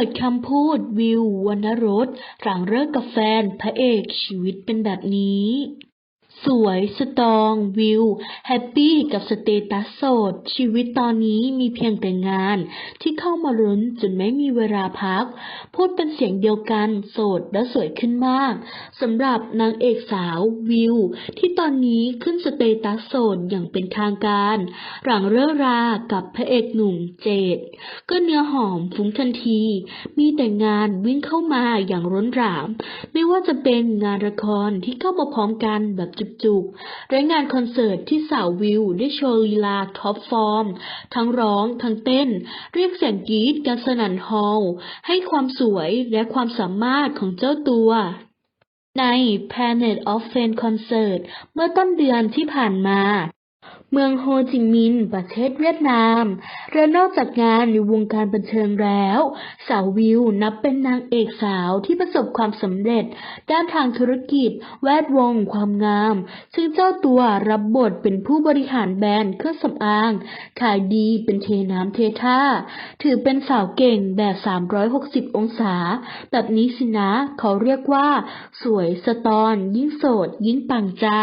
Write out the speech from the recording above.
ปิดคำพูดวิว วรรณรส หลังเลิกกับแฟน พระเอก ชีวิตเป็นแบบนี้ สวยสตรองวิวแฮปปี้กับสเตตัสโสด ชีวิตตอนนี้มีเพียงแต่งาน ที่เข้ามารุนจนไม่มีเวลาพัก พูดเป็นเสียงเดียวกันโสดและสวยขึ้นมากสำหรับนางเอกสาววิว ที่ตอนนี้ขึ้นสเตตัสโสดอย่างเป็นทางการ หลังเลิกรากับพระเอกหนุ่มเจดก็เนื้อหอมฟุ้งทันที มีแต่งานวิ่งเข้ามาอย่างร้นราม ไม่ว่าจะเป็นงานละครที่เข้ามาพร้อมกันแบบจุกๆและงานคอนเสิร์ตที่สาววิวได้โชว์ลีลาท็อปฟอร์ม ทั้งร้อง ทั้งเต้น เรียกเสียงกรี๊ดกันสนั่นฮอลล์ให้ความสวยและความสามารถของเจ้าตัวใน Planet of Fame Concert เมื่อต้นเดือนที่ผ่านมา เมืองโฮจิมินห์ประเทศเวียดนามและนอกจากงานในวงการบันเทิงแล้ว สาววิวนับเป็นนางเอกสาวที่ประสบความสำเร็จ ด้านทางธุรกิจ แวดวง ความงาม ซึ่งเจ้าตัวรับบทเป็นผู้บริหารแบรนด์เครื่องสำอาง ขายดีเป็นเทน้ำเทท่า ถือเป็นสาวเก่งแบบ 360 องศา แบบนี้สินะ เขาเรียกว่า สวยสตอนยิ่งโสดยิ่งปังจ้า